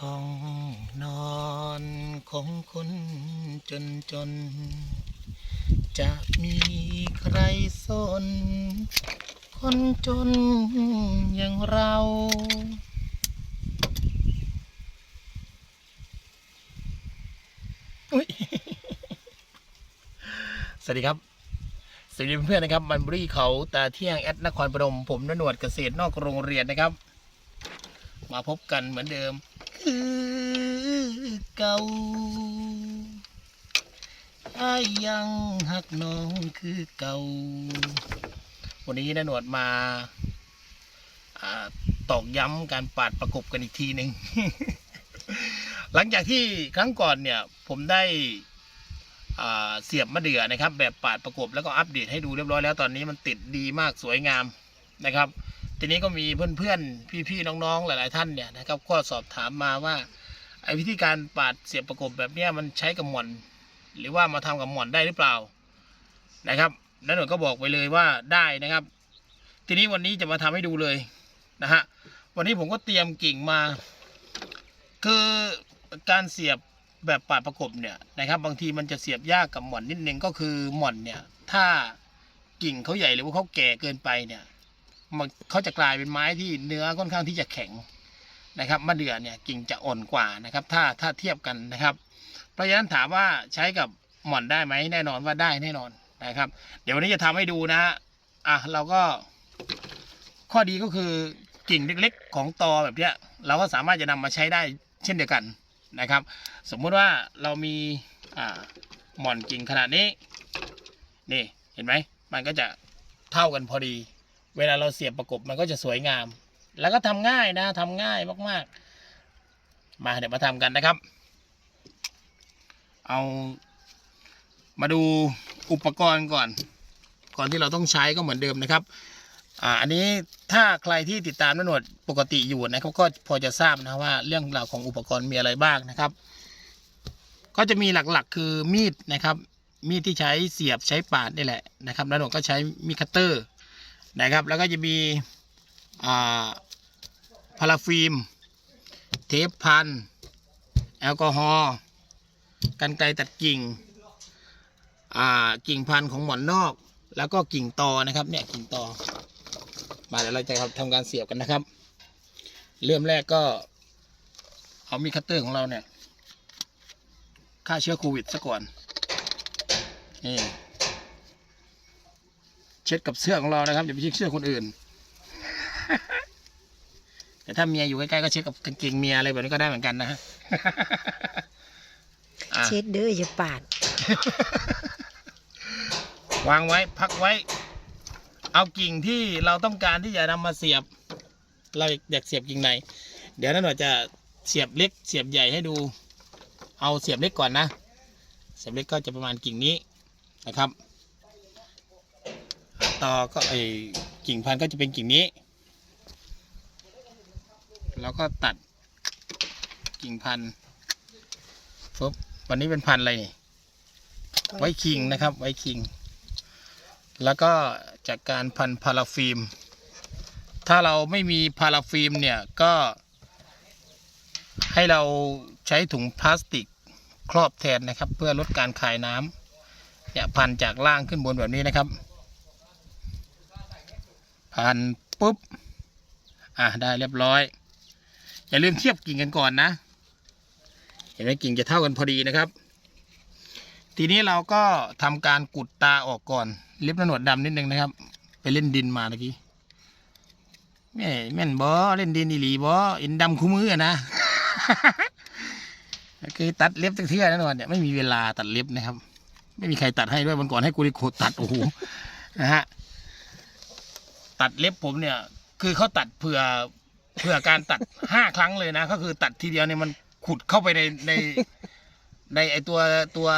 ห้องนอนของคนจนจน จะมีใครสน คนจนอย่างเรา สวัสดีครับสวัสดีเพื่อนๆนะครับมันบุรีเขาตาเที่ยงแอดนครปฐมผมนหนวดเกษตรนอกโรงเรียนนะครับ มาพบกันเหมือนเดิม คือเก่าไอ้ยังหักน้องคือเก่า วันนี้นหนวดมาตอกย้ำการปาดประกบกันอีกทีหนึ่ง หลังจากที่ครั้งก่อนเนี่ย ผมได้เสียบมะเดื่อนะครับ แบบปาดประกบแล้วก็อัปเดตให้ดูเรียบร้อยแล้วตอนนี้มันติดดีมากสวยงามนะครับ ทีนี้ก็มีเพื่อนๆ พี่ๆ น้องๆ หลายๆ ท่านเนี่ยนะครับก็สอบถามมาว่าไอ้วิธีการปาดเสียบประกบแบบเนี้ยมันใช้กับหมอน หรือว่ามาทำกับหมอนได้หรือเปล่านะครับแล้วหนูก็บอกไปเลยว่าได้นะครับ ทีนี้วันนี้จะมาทำให้ดูเลยนะฮะวันนี้ผมก็เตรียมกิ่งมา คือการเสียบแบบปาดประกบเนี่ยนะครับ บางทีมันจะเสียบยากกับหมอนนิดนึงก็คือหมอนเนี่ยถ้ากิ่งเขาใหญ่หรือว่าเขาแก่เกินไปเนี่ย มันเขาจะกลายเป็นไม้ที่เนื้อค่อนข้างที่จะแข็งนะครับมะเดื่อเนี่ยกิ่งจะอ่อนกว่านะครับถ้าถ้าเทียบกันนะครับเพราะฉะนั้นถามว่าใช้กับหม่อนได้ไหมแน่นอนว่าได้แน่นอนนะครับ เดี๋ยววันนี้จะทำให้ดูนะอะเราก็ข้อดีก็คือกิ่งเล็กๆ ของตอแบบเนี้ยเราก็สามารถจะนำมาใช้ได้เช่นเดียวกันนะครับ สมมุติว่าเรามีอ่าหม่อนกิ่งขนาดนี้นี่เห็นไหมมันก็จะเท่ากันพอดี เวลาเราเสียบประกบมันก็จะสวยงาม แล้วก็ทำง่ายนะทำง่ายมากๆ มาเดี๋ยวมาทำกันนะครับ เอามาดูอุปกรณ์ก่อน ก่อนที่เราต้องใช้ก็เหมือนเดิมนะครับอ่าอันนี้ถ้าใครที่ติดตามนนวดปกติอยู่นะครับก็พอจะทราบนะว่าเรื่องราวของอุปกรณ์มีอะไรบ้างนะครับ ก็จะมีหลักๆ คือมีดนะครับ มีดที่ใช้เสียบใช้ปาดนี่แหละนะครับนวดก็ใช้มีดคัตเตอร์ นะครับ แล้วก็จะมีพาราฟิล์ม เทปพัน แอลกอฮอล์กันไกรตัดกิ่งกิ่งพันของหมอนนอก แล้วก็กิ่งตอนะครับเนี่ยกิ่งตอ มาเดี๋ยวเราจะทำการเสียบกันนะครับ เริ่มแรกก็เอามีคัตเตอร์ของเราเนี่ยฆ่าเชื้อโควิดซะก่อนนี่ เช็ดกับเสื้อของเรานะครับอย่าไปเช็ดเสื้อคนอื่น แต่ถ้าเมียอยู่ใกล้ๆก็เช็ดกับกางเกงเมียอะไรแบบนี้ก็ได้เหมือนกันนะฮะอะเช็ดเด้ออย่าปาด วางไว้พักไว้ เอากิ่งที่เราต้องการที่จะนำมาเสียบ เราอยากเสียบกิ่งไหน เดี๋ยวนั่นหน่อยจะเสียบเล็กเสียบใหญ่ให้ดู เอาเสียบเล็กก่อนนะ เสียบเล็กก็จะประมาณกิ่งนี้นะครับ ต่อก็ไอกิ่งพันธุ์ก็จะเป็นกิ่งนี้ แล้วก็ตัดกิ่งพันธุ์ปุ๊บวันนี้เป็นพันธุ์อะไรนี่ไว้คิงนะครับ ไว้คิง แล้วก็จากการพันพาราฟิล์ม ถ้าเราไม่มีพาราฟิล์มเนี่ยก็ ให้เราใช้ถุงพลาสติกครอบแทนนะครับ เพื่อลดการคายน้ำเนี่ยพันจากล่างขึ้นบนแบบนี้นะครับ พันปุ๊บ อะได้เรียบร้อย อย่าลืมเทียบกิ่งกันก่อนนะ เห็นไหมกิ่งจะเท่ากันพอดีนะครับ ทีนี้เราก็ทำการกุดตาออกก่อนเล็บหนวดดำนิดนึงนะครับ ไปเล่นดินมาเมื่อกี้แม่แม่นบอเล่นดินอีหลีบออินดำคู่มืออะนะคือตัดเล็บตั้งเทื่อนะหนวดเนี่ยไม่มีเวลาตัดเล็บนะครับ ไม่มีใครตัดให้ด้วยวันก่อนให้กูริโคตัดโอ้โหนะฮะ ตัดเล็บผมเนี่ย คือเขาตัดเผื่อเผื่อการตัด ห้าครั้งเลยนะ ก็คือตัดทีเดียวเนี่ยมันขุดเข้าไปในใน ในไอตัวตัว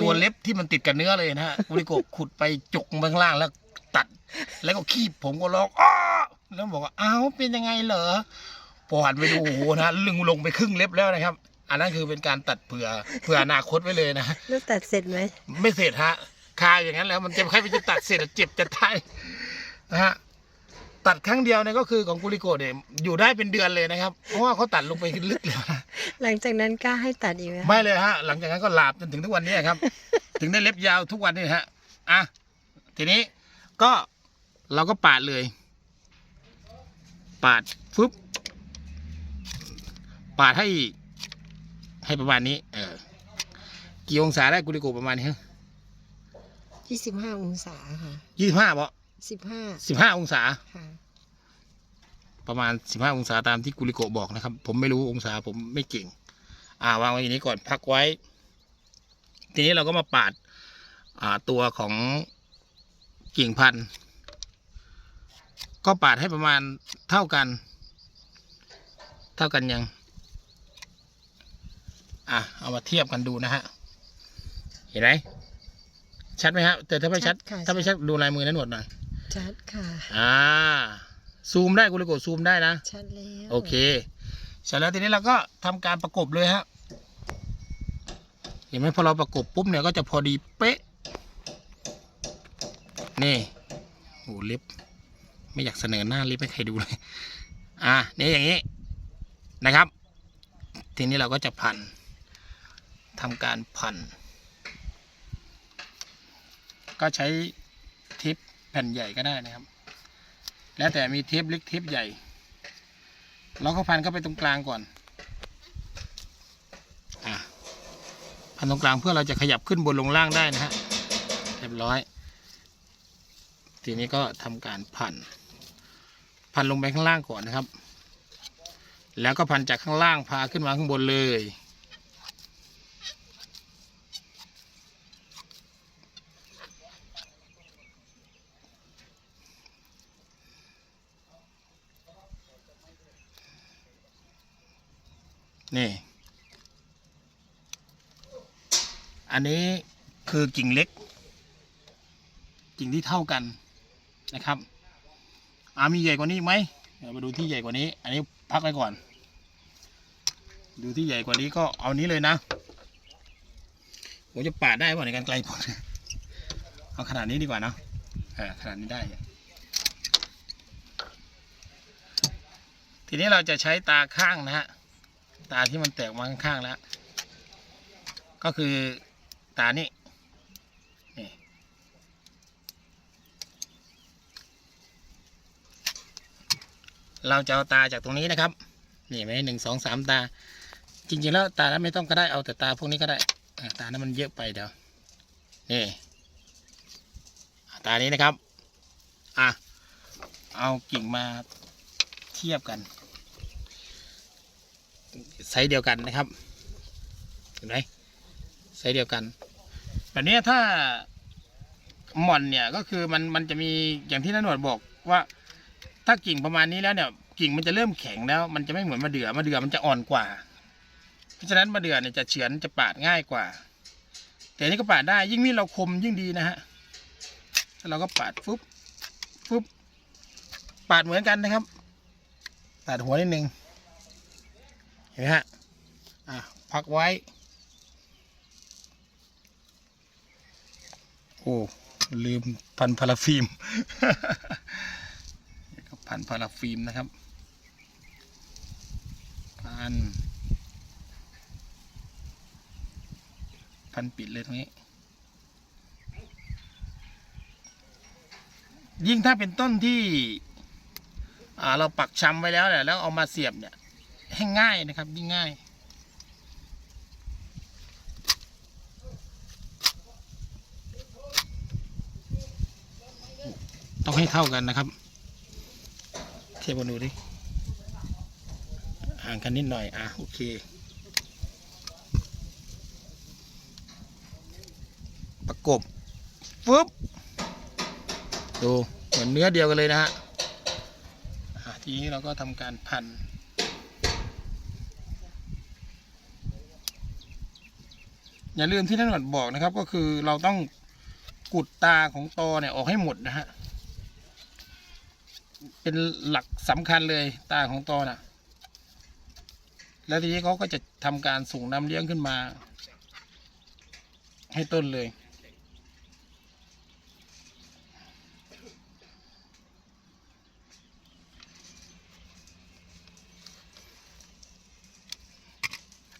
ตัวเล็บที่มันติดกับเนื้อเลยนะฮะบริโกะขุดไปจกมาข้างล่างแล้วตัด แล้วก็คีบผมก็ร้องอ้อแล้วบอกว่าอ้าวเป็นยังไงเหรอพอหันไปดูโอ้โหนะลึงลงไปครึ่งเล็บแล้วนะครับ อันนั้นคือเป็นการตัดเผื่อเผื่ออนาคตไว้เลยนะ แล้วตัดเสร็จไหม ไม่เสร็จฮะ คาอย่างนั้นแล้วมันจะใครไปจะตัดเสร็จเจ็บจะตายนะฮะตัดครั้งเดียวเนี่ยก็คือของกุลิโกะเนี่ยอยู่ได้เป็นเดือนเลยนะครับ เพราะว่าเขาตัดลงไปลึกเลยนะหลังจากนั้นกล้าให้ตัดอีกไหมคะไม่เลยฮะ หลังจากนั้นก็หลาบจนถึงทุกวันนี้ครับ ถึงได้เล็บยาวทุกวันนี้ฮะอะทีนี้ก็เราก็ปาดเลย ปาดฟึบปาดให้ให้ประมาณนี้ เออกี่องศาได้กุลิโกะประมาณนี้ ยี่สิบห้าองศาค่ะยี่สิบห้าเปล่าสิบห้าสิบห้าองศา ค่ะ ประมาณสิบห้าองศาตามที่กุลิโกะบอกนะครับ ผมไม่รู้องศาผมไม่เก่ง อ่าวางไว้อย่างนี้ก่อนพักไว้ ทีนี้เราก็มาปาด อ่าตัวของกิ่งพันธุ์ก็ปาดให้ประมาณเท่ากัน เท่ากันยัง อะ เอามาเทียบกันดูนะฮะ เห็นไหม ชัดไหมฮะแต่ถ้าไม่ชัด ชัดค่ะถ้าไม่ชัดดูลายมือนะหนวดหน่อย ชัดค่ะ อ่า ซูมได้กุลิโกะซูมได้นะ ชัดแล้วโอเค เสร็จแล้วทีนี้เราก็ทำการประกบเลยฮะ เห็นไหมพอเราประกบปุ๊บเนี่ยก็จะพอดีเป๊ะ นี่โอ้เล็บ ไม่อยากเสนอหน้าเล็บให้ใครดูเลย อะนี่อย่างนี้นะครับ ทีนี้เราก็จะพันทำการพัน ก็ใช้เทิปแผ่นใหญ่ก็ได้นะครับ แล้วแต่มีเทปเล็กเทปใหญ่เราก็พันเข้าไปตรงกลางก่อนอะพันตรงกลางเพื่อเราจะขยับขึ้นบนลงล่างได้นะฮะเรียบร้อย ทีนี้ก็ทำการพันพันลงไปข้างล่างก่อนนะครับ แล้วก็พันจากข้างล่างพาขึ้นมาข้างบนเลย นี่ อันนี้คือกิ่งเล็ก กิ่งที่เท่ากันนะครับอามีใหญ่กว่านี้ไหมเดี๋ยวมาดูที่ใหญ่กว่านี้ อันนี้พักไว้ก่อน ดูที่ใหญ่กว่านี้ก็เอานี้เลยนะผมจะปาดได้ป่ะในการไกลผลเอาขนาดนี้ดีกว่านะเออขนาดนี้ได้ ทีนี้เราจะใช้ตาข้างนะฮะ ตาที่มันแตกมาข้างๆแล้ว ก็คือตานี่นี่เราจะเอาตาจากตรงนี้นะครับนี่ไหมหนึ่งสองสามตา จริงๆแล้วตานั้นไม่ต้องก็ได้เอาแต่ตาพวกนี้ก็ได้อ่าตานั้นมันเยอะไปเดี๋ยวนี่ตานี้นะครับ อะ เอากิ่งมาเทียบกัน ซส์เดียวกันนะครับเห็นไหมไซส์เดียวกัน แบบนี้ถ้าหม่อนเนี่ยก็คือมันมันจะมีอย่างที่นันหนวดบอกว่า ถ้ากิ่งประมาณนี้แล้วเนี่ย กิ่งมันจะเริ่มแข็งแล้ว มันจะไม่เหมือนมะเดื่อมะเดื่อมันจะอ่อนกว่า เพราะฉะนั้นมะเดื่อเนี่ยจะเฉือนจะปาดง่ายกว่า แต่อันนี่ก็ปาดได้ยิ่งมีเราคมยิ่งดีนะฮะเราก็ปาดฟึบฟึบปาดเหมือนกันนะครับ ปาดหัวนิดนึง เห็นไหมฮะอะพักไว้ โอ้ ลืมพันพาราฟิล์มก็พันพาราฟิล์มนะครับ พัน พันปิดเลยตรงนี้ยิ่งถ้าเป็นต้นที่อ่าเราปักชำไว้แล้วเนี่ยแล้วเอามาเสียบเนี่ย ให้ง่ายนะครับยิ่งง่าย ต้องให้เท่ากันนะครับ เทียบกันดูดิห่างกันนิดหน่อยอะโอเคประกบฟึบดูเหมือนเนื้อเดียวกันเลยนะฮะทีนี้เราก็ทำการพัน อย่าลืมที่ท่านหมวดบอกนะครับ ก็คือเราต้องกุดตาของตอเนี่ยออกให้หมดนะฮะ เป็นหลักสำคัญเลยตาของตอนะ่ะ แล้วทีนี้เขาก็จะทำการส่งน้ำเลี้ยงขึ้นมา ให้ต้นเลย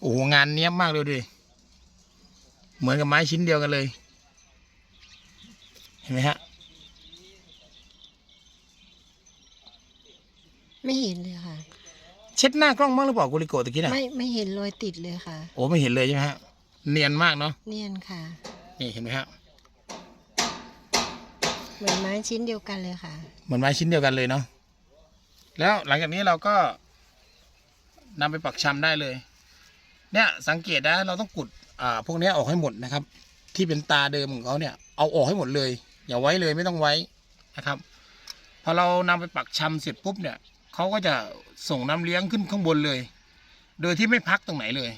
โอ้งานเนี้ยมากเลยดิ เหมือนกับไม้ชิ้นเดียวกันเลย เห็นไหมฮะ ไม่เห็นเลยค่ะ เช็ดหน้ากล้องบ้างหรือเปล่ากุลิโกะตะกี้น่ะไม่ไม่เห็นรอยติดเลยค่ะ โอ้ไม่เห็นเลยใช่ไหมฮะ เนียนมากเนาะ เนียนค่ะ นี่เห็นไหมฮะ เหมือนไม้ชิ้นเดียวกันเลยค่ะ เหมือนไม้ชิ้นเดียวกันเลยเนาะ แล้วหลังจากนี้เราก็นำไปปักชำได้เลย เนี่ยสังเกตนะเราต้องกุด อ่าพวกนี้ออกให้หมดนะครับ ที่เป็นตาเดิมของเขาเนี่ยเอาออกให้หมดเลย อย่าไว้เลยไม่ต้องไว้นะครับพอเรานำไปปักชำเสร็จปุ๊บเนี่ยเขาก็จะส่งน้ำเลี้ยงขึ้นข้างบนเลย โดยที่ไม่พักตรงไหนเลย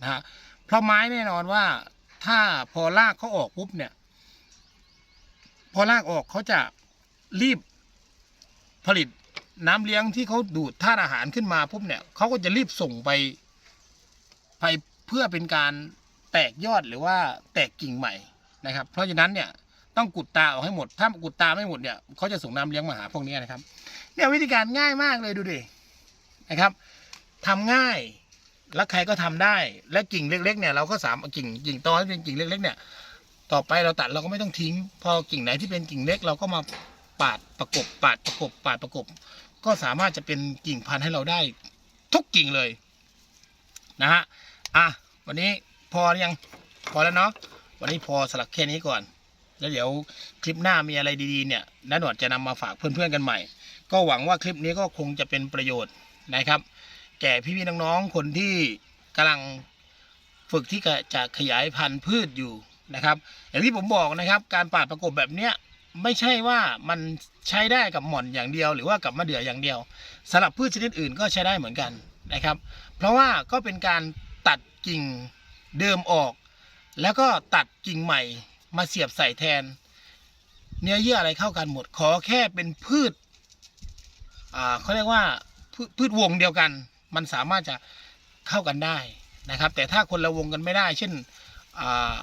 นะฮะเพราะไม้แน่นอนว่าถ้าพอรากเขาออกปุ๊บเนี่ย พอรากออกเขาจะรีบผลิตน้ำเลี้ยงที่เขาดูดธาตุอาหารขึ้นมาปุ๊บเนี่ยเขาก็จะรีบส่งไปไปเพื่อเป็นการ แตกยอดหรือว่าแตกกิ่งใหม่นะครับ เพราะฉะนั้นเนี่ยต้องกุดตาออกให้หมด ถ้ากุดตาไม่หมดเนี่ยเขาจะส่งน้ำเลี้ยงมาหาพวกนี้นะครับ เนี่ยวิธีการง่ายมากเลยดูดินะครับทำง่ายแล้วใครก็ทำได้ และกิ่งเล็ก ๆ เนี่ยเราก็สามกิ่งกิ่งตอที่เป็นกิ่งเล็ก ๆ เนี่ย ต่อไปเราตัดเราก็ไม่ต้องทิ้ง พอกิ่งไหนที่เป็นกิ่งเล็ก เราก็มาปาดประกบ ปาดประกบ ปาดประกบ ก็สามารถจะเป็นกิ่งพันธุ์ให้เราได้ ทุกกิ่งเลยนะฮะอะวันนี้ พอหรือยังพอแล้วเนาะวันนี้พอสลักแค่นี้ก่อน แล้วเดี๋ยวคลิปหน้ามีอะไรดีๆเนี่ยน้าหนวดจะนำมาฝากเพื่อนๆกันใหม่ ก็หวังว่าคลิปนี้ก็คงจะเป็นประโยชน์นะครับ แก่พี่ๆน้องๆคนที่กำลังฝึกที่จะขยายพันธุ์พืชอยู่นะครับ อย่างที่ผมบอกนะครับ การปาดประกบแบบเนี้ยไม่ใช่ว่ามันใช้ได้กับหม่อนอย่างเดียว หรือว่ากับมะเดื่ออย่างเดียวสำหรับพืชชนิดอื่นก็ใช้ได้เหมือนกันนะครับ เพราะว่าก็เป็นการตัดกิ่ง เดิมออก แล้วก็ตัดกิ่งใหม่มาเสียบใส่แทน เนื้อเยื่ออะไรเข้ากันหมด ขอแค่เป็นพืชอ่าเขาเรียกว่าพืพืชวงเดียวกัน มันสามารถจะเข้ากันได้นะครับ แต่ถ้าคนละวงกันไม่ได้ เช่นอ่า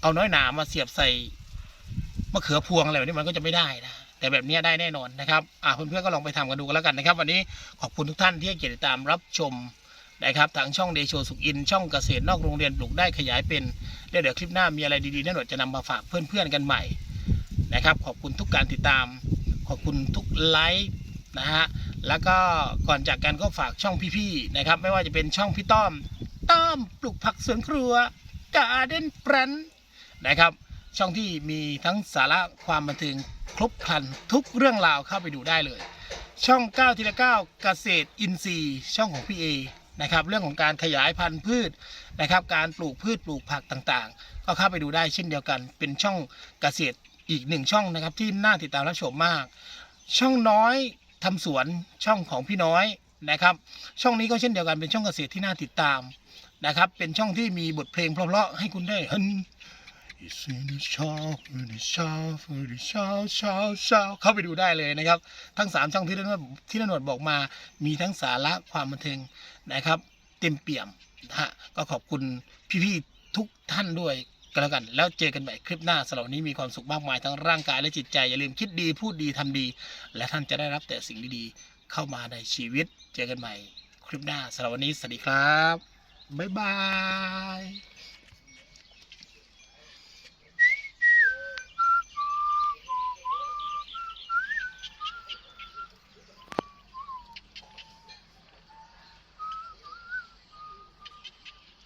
เอาน้อยหนามาเสียบใส่มะเขือพวงอะไรแบบนี้มันก็จะไม่ได้นะแต่แบบนี้ได้แน่นอนนะครับ อ่าเพื่อนๆก็ลองไปทำกันดูกันแล้วกันนะครับ วันนี้ขอบคุณทุกท่านที่ให้เกียรติติดตามรับชม นะครับทางช่องเดโชสุขอิน ช่องเกษตรนอกโรงเรียนปลูกได้ขยายเป็นเดี๋ยวเดี๋ยวคลิปหน้ามีอะไรดีๆแน่นอนจะนำมาฝากเพื่อนๆกันใหม่นะครับ ขอบคุณทุกการติดตาม ขอบคุณทุกไลค์นะฮะแล้วก็ก่อนจากกันก็ฝากช่องพี่ๆนะครับ ไม่ว่าจะเป็นช่องพี่ต้อมต้อมปลูกผักสวนครัวการ์เด้นแปรนนะครับ ช่องที่มีทั้งสาระความบันเทิงครบครันทุกเรื่องราวเข้าไปดูได้เลย ช่อง 9 ทีละ 9 เกษตรอินทรีย์ ช่องของพี่เอ นะครับ เรื่องของการขยายพันธุ์พืชนะครับ การปลูกพืชปลูกผักต่างๆ ก็เข้าไปดูได้เช่นเดียวกัน เป็นช่องเกษตรอีกหนึ่งช่องนะครับที่น่าติดตามรับชมมาก ช่องน้อยทำสวนช่องของพี่น้อยนะครับ ช่องนี้ก็เช่นเดียวกันเป็นช่องเกษตรที่น่าติดตามนะครับ เป็นช่องที่มีบทเพลงเพราะๆให้คุณได้เห็น It's in the shop, in the shop, in the shop, shop, shop เข้าไปดูได้เลยนะครับ ทั้ง 3 ช่องที่นนวดที่นนวดบอกมา มีทั้งสาระความบันเทิง นะครับ เต็มเปี่ยมนะฮะก็ขอบคุณพี่ๆทุกท่านด้วยกันแล้วกัน แล้วเจอกันใหม่คลิปหน้าสำหรับนนี้มีความสุขมากมายทั้งร่างกายและจิตใจอย่าลืมคิดดีพูดดีทำดี และท่านจะได้รับแต่สิ่งดีๆเข้ามาในชีวิต เจอกันใหม่คลิปหน้าสำหรับวันนี้สวัสดีครับบ๊ายบาย